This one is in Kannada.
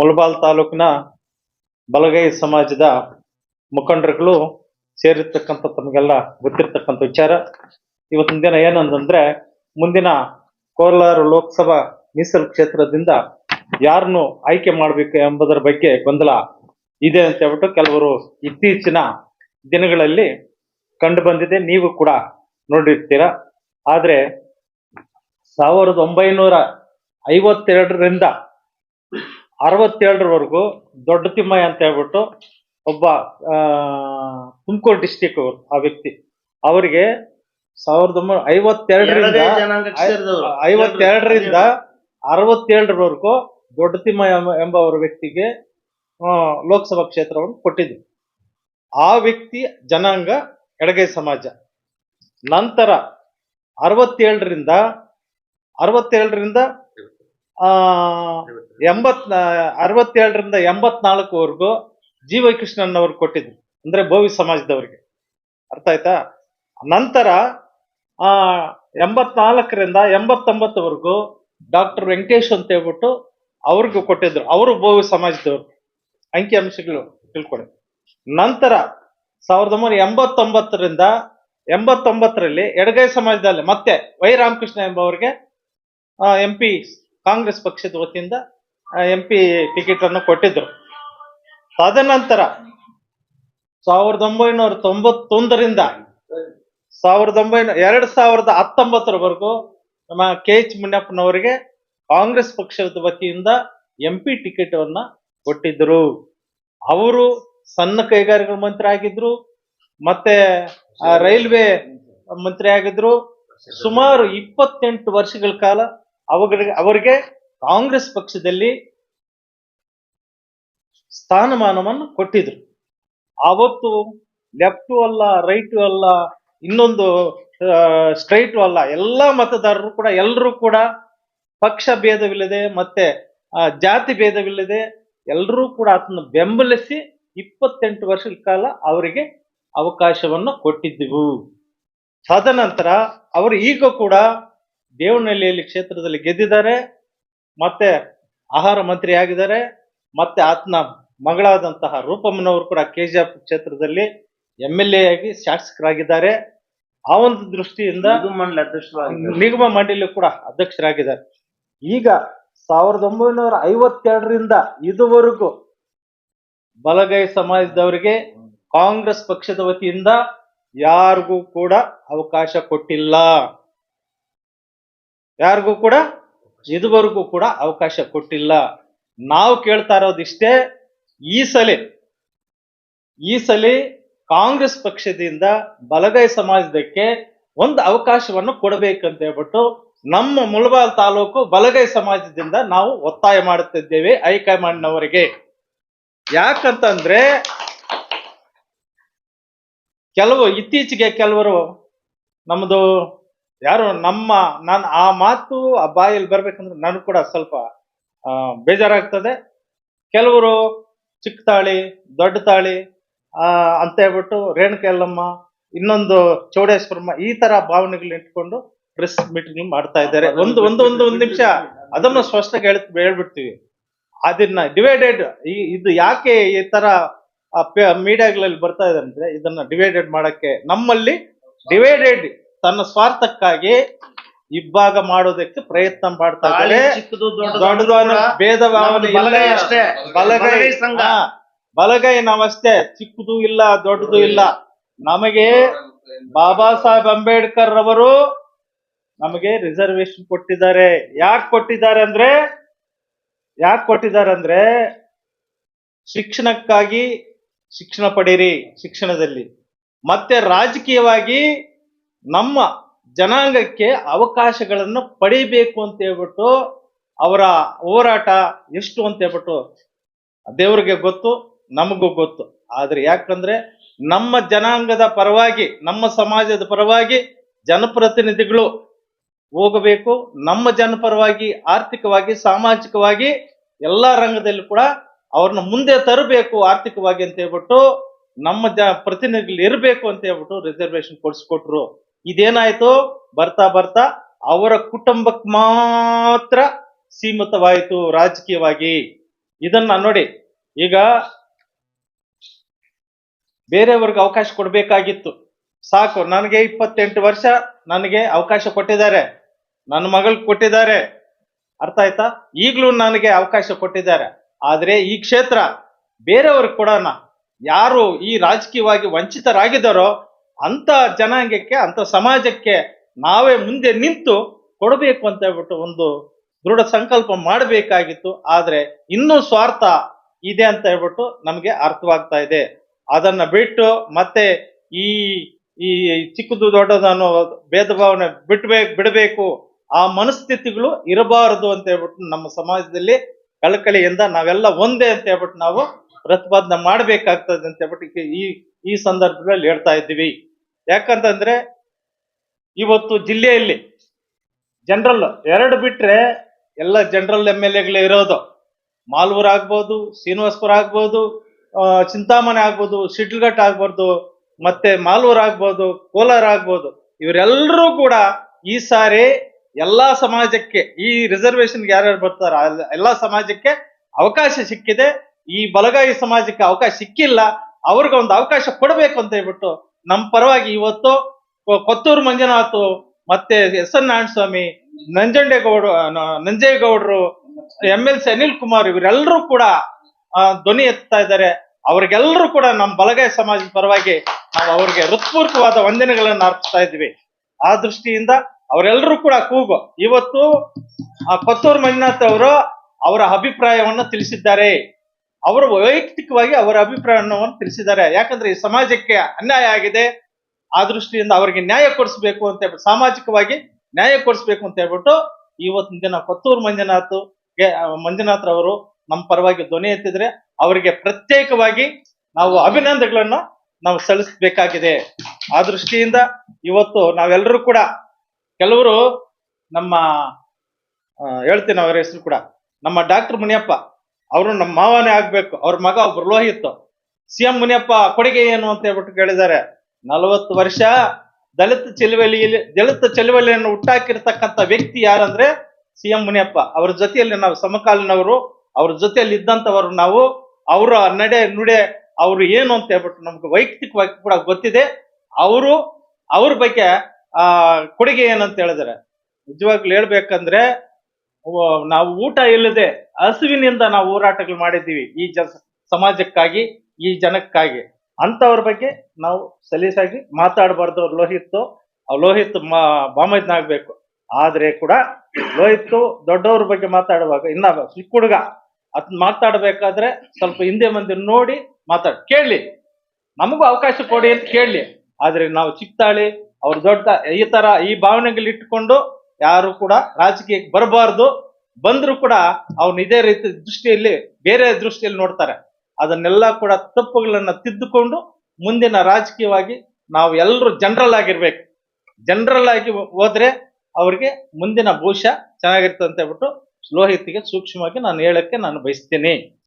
ಮುಳಬಾಲ್ ತಾಲೂಕಿನ ಬಲಗೈ ಸಮಾಜದ ಮುಖಂಡರುಗಳು ಸೇರಿರ್ತಕ್ಕಂಥ ತಮಗೆಲ್ಲ ಗೊತ್ತಿರ್ತಕ್ಕಂಥ ವಿಚಾರ. ಇವತ್ತಿನ ದಿನ ಏನಂತಂದ್ರೆ, ಮುಂದಿನ ಕೋಲಾರ ಲೋಕಸಭಾ ಮೀಸಲು ಕ್ಷೇತ್ರದಿಂದ ಯಾರನ್ನು ಆಯ್ಕೆ ಮಾಡಬೇಕು ಎಂಬುದರ ಬಗ್ಗೆ ಗೊಂದಲ ಇದೆ ಅಂತ ಹೇಳ್ಬಿಟ್ಟು ಕೆಲವರು ಇತ್ತೀಚಿನ ದಿನಗಳಲ್ಲಿ ಕಂಡು ಬಂದಿದೆ. ನೀವು ಕೂಡ ನೋಡಿರ್ತೀರ. ಆದ್ರೆ ಸಾವಿರದ ಒಂಬೈನೂರ ಐವತ್ತೆರಡರಿಂದ ಅರವತ್ತೇಳರವರೆಗೂ ದೊಡ್ಡ ತಿಮ್ಮಯ್ಯ ಅಂತ ಹೇಳ್ಬಿಟ್ಟು ಒಬ್ಬ ತುಮಕೂರು ಡಿಸ್ಟಿಕ್ ಆ ವ್ಯಕ್ತಿ. ಅವರಿಗೆ ಸಾವಿರದ ಒಂಬೈನೂರ ಐವತ್ತೆರಡರಿಂದ. ಐವತ್ತೆರಡರಿಂದ ಅರವತ್ತೇಳರವರೆಗೂ ದೊಡ್ಡ ತಿಮ್ಮಯ್ಯ ಎಂಬ- ಅವರ ವ್ಯಕ್ತಿಗೆ ಲೋಕಸಭಾ ಕ್ಷೇತ್ರವನ್ನು ಕೊಟ್ಟಿದ್ರು ಆ ವ್ಯಕ್ತಿ ಜನಾಂಗ ಎಡಗೈ ಸಮಾಜ. ನಂತರ ಅರವತ್ತೇಳರಿಂದ ಅರವತ್ತೇಳರಿಂದ ಎಂಬತ್ ಅರವತ್ತೇಳರಿಂದ ಎಂಬತ್ನಾಲ್ಕುವರೆಗೂ ಜಿ ವೈ ಕೃಷ್ಣನ್ ಅವ್ರು ಕೊಟ್ಟಿದ್ರು. ಅಂದ್ರೆ ಭೋವಿ ಸಮಾಜದವರಿಗೆ. ಅರ್ಥ ಆಯ್ತಾ? ನಂತರ, ಆ, ಎಂಬತ್ನಾಲ್ಕರಿಂದ ಎಂಬತ್ತೊಂಬತ್ತವರೆಗೂ ಡಾಕ್ಟರ್ ವೆಂಕಟೇಶ್ ಅಂತ ಹೇಳ್ಬಿಟ್ಟು ಅವ್ರಿಗೂ ಕೊಟ್ಟಿದ್ರು. ಅವರು ಭೋವಿ ಸಮಾಜದವರು. ಅಂಕಿ ಅಂಶಗಳು ತಿಳ್ಕೊಳ್ಳಿ. ನಂತರ, ಸಾವಿರದ ಒಂಬೈನೂರ ಎಂಬತ್ತೊಂಬತ್ತರಿಂದ ಎಂಬತ್ತೊಂಬತ್ತರಲ್ಲಿ ಎಡಗೈ ಸಮಾಜದಲ್ಲಿ ಮತ್ತೆ ವೈ ರಾಮಕೃಷ್ಣ ಎಂಬವರಿಗೆ ಎಂ ಪಿ ಕಾಂಗ್ರೆಸ್ ಪಕ್ಷದ ವತಿಯಿಂದ ಎಂ ಪಿ ಟಿಕೆಟ್ ಅನ್ನು ಕೊಟ್ಟಿದ್ರು. ತದನಂತರ ಸಾವಿರದ ಒಂಬೈನೂರ ತೊಂಬತ್ತೊಂದರಿಂದ ಸಾವಿರದ ಒಂಬೈನೂರ, ಎರಡ್ ಸಾವಿರದ ಹತ್ತೊಂಬತ್ತರವರೆಗೂ ನಮ್ಮ ಕೆ ಎಚ್ ಮುನಿಯಪ್ಪನವರಿಗೆ ಕಾಂಗ್ರೆಸ್ ಪಕ್ಷದ ವತಿಯಿಂದ ಎಂ ಪಿ ಟಿಕೆಟ್ ಅನ್ನ ಕೊಟ್ಟಿದ್ರು. ಅವರು ಸಣ್ಣ ಕೈಗಾರಿಕಾ ಮಂತ್ರಿ ಆಗಿದ್ರು, ಮತ್ತೆ ರೈಲ್ವೆ ಮಂತ್ರಿ ಆಗಿದ್ರು. ಸುಮಾರು ಇಪ್ಪತ್ತೆಂಟು ವರ್ಷಗಳ ಕಾಲ ಅವರಿಗೆ ಅವರಿಗೆ ಕಾಂಗ್ರೆಸ್ ಪಕ್ಷದಲ್ಲಿ ಸ್ಥಾನಮಾನವನ್ನು ಕೊಟ್ಟಿದ್ರು. ಆವತ್ತು ಲೆಫ್ಟು ಅಲ್ಲ, ರೈಟು ಅಲ್ಲ, ಇನ್ನೊಂದು ಸ್ಟ್ರೈಟು ಅಲ್ಲ, ಎಲ್ಲ ಮತದಾರರು ಕೂಡ ಎಲ್ಲರೂ ಕೂಡ ಪಕ್ಷ ಭೇದವಿಲ್ಲದೆ ಮತ್ತೆ ಜಾತಿ ಭೇದವಿಲ್ಲದೆ ಎಲ್ಲರೂ ಕೂಡ ಅದನ್ನು ಬೆಂಬಲಿಸಿ ಇಪ್ಪತ್ತೆಂಟು ವರ್ಷದ ಕಾಲ ಅವರಿಗೆ ಅವಕಾಶವನ್ನು ಕೊಟ್ಟಿದ್ದೆವು. ತದನಂತರ ಅವರು ಈಗ ಕೂಡ ದೇವನಹಳ್ಳಿಯಲ್ಲಿ ಕ್ಷೇತ್ರದಲ್ಲಿ ಗೆದ್ದಿದ್ದಾರೆ ಮತ್ತೆ ಆಹಾರ ಮಂತ್ರಿ ಆಗಿದ್ದಾರೆ ಮತ್ತೆ ಆತನ ಮಗಳಾದಂತಹ ರೂಪಮ್ಮನವರು ಕೂಡ ಕೆ ಜಿ ಎಫ್ ಕ್ಷೇತ್ರದಲ್ಲಿ ಎಂ ಎಲ್ ಎ ಆಗಿ ಶಾಸಕರಾಗಿದ್ದಾರೆ. ಆ ಒಂದು ದೃಷ್ಟಿಯಿಂದ. ನಿಗಮ ಮಂಡಳಿ ಕೂಡ ಅಧ್ಯಕ್ಷರಾಗಿದ್ದಾರೆ. ಈಗ ಸಾವಿರದ ಒಂಬೈನೂರ ಐವತ್ತೆರಡರಿಂದ ಇದುವರೆಗೂ ಬಲಗೈ ಸಮಾಜದವರಿಗೆ ಕಾಂಗ್ರೆಸ್ ಪಕ್ಷದ ವತಿಯಿಂದ ಯಾರಿಗೂ ಕೂಡ ಅವಕಾಶ ಕೊಟ್ಟಿಲ್ಲ. ಯಾರಿಗೂ ಕೂಡ, ಇದುವರೆಗೂ ಕೂಡ ಅವಕಾಶ ಕೊಟ್ಟಿಲ್ಲ. ನಾವು ಕೇಳ್ತಾ ಇರೋದಿಷ್ಟೇ ಈ ಸಲ ಈ ಸಲ ಕಾಂಗ್ರೆಸ್ ಪಕ್ಷದಿಂದ ಬಲಗೈ ಸಮಾಜದಕ್ಕೆ ಒಂದು ಅವಕಾಶವನ್ನು ಕೊಡಬೇಕಂತ ಹೇಳ್ಬಿಟ್ಟು ನಮ್ಮ ಮುಳಬಾಲ್ ತಾಲೂಕು ಬಲಗೈ ಸಮಾಜದಿಂದ ನಾವು ಒತ್ತಾಯ ಮಾಡುತ್ತಿದ್ದೇವೆ ಹೈಕಮಾಂಡ್ನವರಿಗೆ. ಯಾಕಂತಂದ್ರೆ, ಕೆಲವು ಇತ್ತೀಚೆಗೆ ಕೆಲವರು ನಮ್ಮದು ಯಾರು ನಮ್ಮ ನಾನು ಆ ಮಾತು ಆ ಬಾಯಲ್ಲಿ ಬರ್ಬೇಕಂದ್ರೆ ನನಗೆ ಕೂಡ ಸ್ವಲ್ಪ ಬೇಜಾರಾಗ್ತದೆ. ಕೆಲವರು ಚಿಕ್ಕ ತಾಳಿ ದೊಡ್ಡ ತಾಳಿ ಅಂತ ಹೇಳ್ಬಿಟ್ಟು ರೇಣುಕೆಲ್ಲಮ್ಮ ಇನ್ನೊಂದು ಚೌಡೇಶ್ವರಮ್ಮ ಈ ತರ ಭಾವನೆಗಳು ಇಟ್ಕೊಂಡು ಪ್ರೆಸ್ ಮೀಟಿಂಗ್ ಮಾಡ್ತಾ ಇದ್ದಾರೆ. ಒಂದು ಒಂದು ಒಂದು ಒಂದು ನಿಮಿಷ. ಅದನ್ನು ಸ್ಪಷ್ಟ ಹೇಳ್ ಹೇಳ್ಬಿಡ್ತೀವಿ. ಅದನ್ನ ಡಿವೈಡೆಡ್ ಈ ಇದು ಯಾಕೆ ಈ ತರ ಮೀಡಿಯಾಗಳಲ್ಲಿ ಬರ್ತಾ ಇದೆ ಅಂದ್ರೆ ಇದನ್ನ ಡಿವೈಡೆಡ್ ಮಾಡಕ್ಕೆ ನಮ್ಮಲ್ಲಿ ಡಿವೈಡೆಡ್ ತನ್ನ ಸ್ವಾರ್ಥಕ್ಕಾಗಿ ಇಬ್ಬಾಗ ಮಾಡೋದಕ್ಕೆ ಪ್ರಯತ್ನ ಮಾಡ್ತಾ ತಾಳಿ ಇದ್ದಾರೆ ಚಿಕ್ಕದು ದೊಡ್ಡದು ಭೇದ ಭಾವನೆ ಅಷ್ಟೇ. ಬಲಗೈ ಬಲಗೈ ಸಂಘ. ಬಲಗೈ ನಾವಷ್ಟೇ. ಚಿಕ್ಕದು ಇಲ್ಲ ದೊಡ್ಡದು ಇಲ್ಲ. ನಮಗೆ ಬಾಬಾ ಸಾಹೇಬ್ ಅಂಬೇಡ್ಕರ್ ರವರು ನಮಗೆ ರಿಸರ್ವೇಶನ್ ಕೊಟ್ಟಿದ್ದಾರೆ. ಯಾಕೆ ಕೊಟ್ಟಿದ್ದಾರೆ ಅಂದ್ರೆ ಯಾಕೆ ಕೊಟ್ಟಿದ್ದಾರೆ ಅಂದ್ರೆ ಶಿಕ್ಷಣಕ್ಕಾಗಿ ಶಿಕ್ಷಣ ಪಡೀರಿ ಶಿಕ್ಷಣದಲ್ಲಿ. ಮತ್ತೆ ರಾಜಕೀಯವಾಗಿ ನಮ್ಮ ಜನಾಂಗಕ್ಕೆ ಅವಕಾಶಗಳನ್ನು ಪಡಿಬೇಕು ಅಂತ ಹೇಳ್ಬಿಟ್ಟು ಅವರ ಹೋರಾಟ ಎಷ್ಟು ಅಂತ ಹೇಳ್ಬಿಟ್ಟು ದೇವರಿಗೆ ಗೊತ್ತು, ನಮಗೂ ಗೊತ್ತು. ಆದ್ರೆ ಯಾಕಂದ್ರೆ ನಮ್ಮ ಜನಾಂಗದ ಪರವಾಗಿ, ನಮ್ಮ ಸಮಾಜದ ಪರವಾಗಿ ಜನಪ್ರತಿನಿಧಿಗಳು ಹೋಗಬೇಕು. ನಮ್ಮ ಜನಪರವಾಗಿ ಆರ್ಥಿಕವಾಗಿ, ಸಾಮಾಜಿಕವಾಗಿ ಎಲ್ಲಾ ರಂಗದಲ್ಲಿ ಕೂಡ ಅವ್ರನ್ನ ಮುಂದೆ ತರಬೇಕು ಆರ್ಥಿಕವಾಗಿ ಅಂತ ಹೇಳ್ಬಿಟ್ಟು ನಮ್ಮ ಜ, ಪ್ರತಿನಿಧಿಗಳು ಇರಬೇಕು ಅಂತ ಹೇಳ್ಬಿಟ್ಟು ರಿಸರ್ವೇಶನ್ ಕೊಡ್ಸ್ಕೊಟ್ರು ಇದೇನಾಯ್ತು? ಬರ್ತಾ ಬರ್ತಾ ಅವರ ಕುಟುಂಬಕ್ಕೆ ಮಾತ್ರ ಸೀಮಿತವಾಯಿತು ರಾಜಕೀಯವಾಗಿ. ಇದನ್ನ ನೋಡಿ. ಈಗ ಬೇರೆಯವ್ರಿಗೆ ಅವಕಾಶ ಕೊಡ್ಬೇಕಾಗಿತ್ತು. ಸಾಕು, ನನಗೆ ಇಪ್ಪತ್ತೆಂಟು ವರ್ಷ ನನಗೆ ಅವಕಾಶ ಕೊಟ್ಟಿದ್ದಾರೆ. ನನ್ನ ಮಗಳಿಗೆ ಕೊಟ್ಟಿದ್ದಾರೆ. ಅರ್ಥ ಆಯ್ತಾ? ಈಗಲೂ ನನಗೆ ಅವಕಾಶ ಕೊಟ್ಟಿದ್ದಾರೆ. ಆದ್ರೆ ಈ ಕ್ಷೇತ್ರ ಬೇರೆಯವ್ರಿಗೆ ಕೊಡೋಣ. ಯಾರು ಈ ರಾಜಕೀಯವಾಗಿ ವಂಚಿತರಾಗಿದ್ದಾರೋ ಅಂತ ಜನಾಂಗಕ್ಕೆ, ಅಂತ ಸಮಾಜಕ್ಕೆ ನಾವೇ ಮುಂದೆ ನಿಂತು ಕೊಡಬೇಕು ಅಂತ ಹೇಳ್ಬಿಟ್ಟು ಒಂದು ದೃಢ ಸಂಕಲ್ಪ ಮಾಡಬೇಕಾಗಿತ್ತು. ಆದ್ರೆ ಇನ್ನೂ ಸ್ವಾರ್ಥ ಇದೆ ಅಂತ ಹೇಳ್ಬಿಟ್ಟು ನಮಗೆ ಅರ್ಥವಾಗ್ತಾ ಇದೆ. ಅದನ್ನ ಬಿಟ್ಟು ಮತ್ತೆ ಈ ಈ ಚಿಕ್ಕದು ದೊಡ್ಡದು ಅನ್ನೋ ಭೇದ ಭಾವನೆ ಬಿಟ್ಬೇಕು ಬಿಡಬೇಕು. ಆ ಮನಸ್ಥಿತಿಗಳು ಇರಬಾರದು ಅಂತ ಹೇಳ್ಬಿಟ್ಟು ನಮ್ಮ ಸಮಾಜದಲ್ಲಿ ಕಳಕಳಿಯಿಂದ ನಾವೆಲ್ಲ ಒಂದೇ ಅಂತ ಹೇಳ್ಬಿಟ್ಟು ನಾವು ಪ್ರತಿಪಾದನೆ ಮಾಡಬೇಕಾಗ್ತದೆ ಅಂತ ಹೇಳ್ಬಿಟ್ಟು ಈ ಈ ಸಂದರ್ಭದಲ್ಲಿ ಹೇಳ್ತಾ ಇದ್ದೀವಿ. ಯಾಕಂತಂದ್ರೆ ಇವತ್ತು ಜಿಲ್ಲೆಯಲ್ಲಿ ಜನರಲ್ ಎರಡು ಬಿಟ್ರೆ ಎಲ್ಲ ಜನರಲ್ ಎಂ ಎಲ್ ಎಗಳೇ ಇರೋದು. ಮಾಲ್ವೂರ್ ಆಗ್ಬೋದು, ಶ್ರೀನಿವಾಸ್ಪುರ ಆಗ್ಬೋದು ಚಿಂತಾಮಣಿ ಆಗ್ಬೋದು, ಶಿಡ್ಲಘಟ್ಟ ಆಗ್ಬಾರ್ದು, ಮತ್ತೆ ಮಾಲೂರ್ ಆಗ್ಬೋದು, ಕೋಲಾರ ಆಗ್ಬೋದು. ಇವರೆಲ್ಲರೂ ಕೂಡ ಈ ಸಾರಿ ಎಲ್ಲಾ ಸಮಾಜಕ್ಕೆ, ಈ ರಿಸರ್ವೇಶನ್ಗೆ ಯಾರ್ಯಾರು ಬರ್ತಾರ ಎಲ್ಲಾ ಸಮಾಜಕ್ಕೆ ಅವಕಾಶ ಸಿಕ್ಕಿದೆ. ಈ ಬಲಗಾಯಿ ಸಮಾಜಕ್ಕೆ ಅವಕಾಶ ಸಿಕ್ಕಿಲ್ಲ. ಅವ್ರಿಗೊಂದು ಅವಕಾಶ ಕೊಡಬೇಕು ಅಂತ ಹೇಳ್ಬಿಟ್ಟು ನಮ್ಮ ಪರವಾಗಿ ಇವತ್ತು ಕೊತ್ತೂರು ಮಂಜುನಾಥ್ ಮತ್ತೆ S N Narayana Swamy Nanjandegowda ನಂಜೇಗೌಡರು M L C Anil Kumar ಇವರೆಲ್ಲರೂ ಕೂಡ ಧ್ವನಿ ಎತ್ತಾ ಇದ್ದಾರೆ. ಅವ್ರಿಗೆಲ್ಲರೂ ಕೂಡ ನಮ್ಮ ಬಲಗೈ ಸಮಾಜದ ಪರವಾಗಿ ನಾವು ಅವ್ರಿಗೆ ಹೃತ್ಪೂರ್ವಕವಾದ ವಂದನೆಗಳನ್ನು ಅರ್ಪಿಸ್ತಾ ಇದ್ವಿ ಆ ದೃಷ್ಟಿಯಿಂದ ಅವರೆಲ್ಲರೂ ಕೂಡ ಕೂಗು. ಇವತ್ತು ಕೊತ್ತೂರು ಮಂಜುನಾಥ್ ಅವರು ಅವರ ಅಭಿಪ್ರಾಯವನ್ನು ತಿಳಿಸಿದ್ದಾರೆ. ಅವರು ವೈಯಕ್ತಿಕವಾಗಿ ಅವರ ಅಭಿಪ್ರಾಯವನ್ನು ತಿಳಿಸಿದ್ದಾರೆ. ಯಾಕಂದ್ರೆ ಈ ಸಮಾಜಕ್ಕೆ ಅನ್ಯಾಯ ಆಗಿದೆ. ಆ ದೃಷ್ಟಿಯಿಂದ ಅವರಿಗೆ ನ್ಯಾಯ ಕೊಡಿಸ್ಬೇಕು ಅಂತ ಹೇಳ್ಬಿಟ್ಟು, ಸಾಮಾಜಿಕವಾಗಿ ನ್ಯಾಯ ಕೊಡಿಸ್ಬೇಕು ಅಂತ ಹೇಳ್ಬಿಟ್ಟು ಇವತ್ತಿನ ದಿನ ಕೊತ್ತೂರು ಮಂಜುನಾಥ್ ಮಂಜುನಾಥ್ ಅವರು ನಮ್ಮ ಪರವಾಗಿ ಧ್ವನಿ ಎತ್ತಿದ್ರೆ ಅವರಿಗೆ ಪ್ರತ್ಯೇಕವಾಗಿ ನಾವು ಅಭಿನಂದನೆಗಳನ್ನು ನಾವು ಸಲ್ಲಿಸಬೇಕಾಗಿದೆ. ಆ ದೃಷ್ಟಿಯಿಂದ ಇವತ್ತು ನಾವೆಲ್ಲರೂ ಕೂಡ, ಕೆಲವರು ನಮ್ಮ ಹೇಳ್ತೀನಿ ಅವರ ಹೆಸರು ಕೂಡ, ನಮ್ಮ ಡಾಕ್ಟರ್ ಮುನಿಯಪ್ಪ ಅವರು ನಮ್ಮ ಮಾವನೇ ಆಗ್ಬೇಕು, ಅವ್ರ ಮಗ ಒಬ್ರು ಲೋಹಿತ್. ಸಿ ಎಂ ಮುನಿಯಪ್ಪ ಕೊಡುಗೆ ಏನು ಅಂತ ಹೇಳ್ಬಿಟ್ಟು ಕೇಳಿದ್ದಾರೆ. ನಲವತ್ತು ವರ್ಷ ದಲಿತ ಚಳುವಳಿಯಲ್ಲಿ, ದಲಿತ ಚಳುವಳಿಯನ್ನು ಹುಟ್ಟಾಕಿರ್ತಕ್ಕಂಥ ವ್ಯಕ್ತಿ ಯಾರಂದ್ರೆ ಸಿ ಎಂ ಮುನಿಯಪ್ಪ. ಅವ್ರ ಜೊತೆಯಲ್ಲಿ ನಾವು ಸಮಕಾಲೀನವರು, ಅವ್ರ ಜೊತೆಯಲ್ಲಿ ಇದ್ದಂತವರು ನಾವು, ಅವರ ನಡೆ ನುಡೆ, ಅವರು ಏನು ಅಂತ ಹೇಳ್ಬಿಟ್ಟು ನಮ್ಗೆ ವೈಯಕ್ತಿಕವಾಗಿ ಕೂಡ ಗೊತ್ತಿದೆ. ಅವರು, ಅವ್ರ ಬಗ್ಗೆ, ಆ, ಕೊಡುಗೆ ಏನಂತ ಹೇಳಿದಾರೆ ನಿಜವಾಗ್ಲೂ ಹೇಳ್ಬೇಕಂದ್ರೆ ನಾವು ಊಟ ಇಲ್ಲದೆ ಹಸುವಿನಿಂದ ನಾವು ಹೋರಾಟಗಳು ಮಾಡಿದ್ದೀವಿ ಈ ಜ ಸಮಾಜಕ್ಕಾಗಿ, ಈ ಜನಕ್ಕಾಗಿ. ಅಂತವ್ರ ಬಗ್ಗೆ ನಾವು ಸಲೀಸಾಗಿ ಮಾತಾಡಬಾರ್ದು. ಲೋಹಿತ್ತು, ಲೋಹಿತ್ ಮಾ ಬಾಮೈದ್ನಾಗ್ಬೇಕು ಆದ್ರೆ ಕೂಡ ಲೋಹಿತ್ತು ದೊಡ್ಡವ್ರ ಬಗ್ಗೆ ಮಾತಾಡುವಾಗ, ಇನ್ನ ಚಿಕ್ಕ ಹುಡುಗ ಅದ್ ಮಾತಾಡ್ಬೇಕಾದ್ರೆ ಸ್ವಲ್ಪ ಹಿಂದೆ ಮಂದಿ ನೋಡಿ ಮಾತಾಡ್ ಕೇಳಲಿ ನಮಗೂ ಅವಕಾಶ ಕೊಡಿ ಅಂತ ಕೇಳಲಿ ಆದ್ರೆ ನಾವು ಚಿಕ್ತಾಳಿ, ಅವ್ರ ದೊಡ್ಡ, ಈ ತರ ಈ ಭಾವನೆಗಳು ಇಟ್ಕೊಂಡು ಯಾರು ಕೂಡ ರಾಜಕೀಯಕ್ಕೆ ಬರಬಾರ್ದು. ಬಂದ್ರು ಕೂಡ ಅವ್ನ ಇದೇ ರೀತಿ ದೃಷ್ಟಿಯಲ್ಲಿ, ಬೇರೆ ದೃಷ್ಟಿಯಲ್ಲಿ ನೋಡ್ತಾರೆ. ಅದನ್ನೆಲ್ಲ ಕೂಡ ತಪ್ಪುಗಳನ್ನ ತಿದ್ದುಕೊಂಡು ಮುಂದಿನ ರಾಜಕೀಯವಾಗಿ ನಾವು ಎಲ್ಲರೂ ಜನರಲ್ ಆಗಿರ್ಬೇಕು. ಜನರಲ್ ಆಗಿ ಹೋದ್ರೆ ಅವ್ರಿಗೆ ಮುಂದಿನ ಭವಿಷ್ಯ ಅಂತ ಹೇಳ್ಬಿಟ್ಟು ಲೋಹಿತ್ಗೆ ಸೂಕ್ಷ್ಮವಾಗಿ ನಾನು ಹೇಳಕ್ಕೆ ನಾನು ಬಯಸ್ತೀನಿ.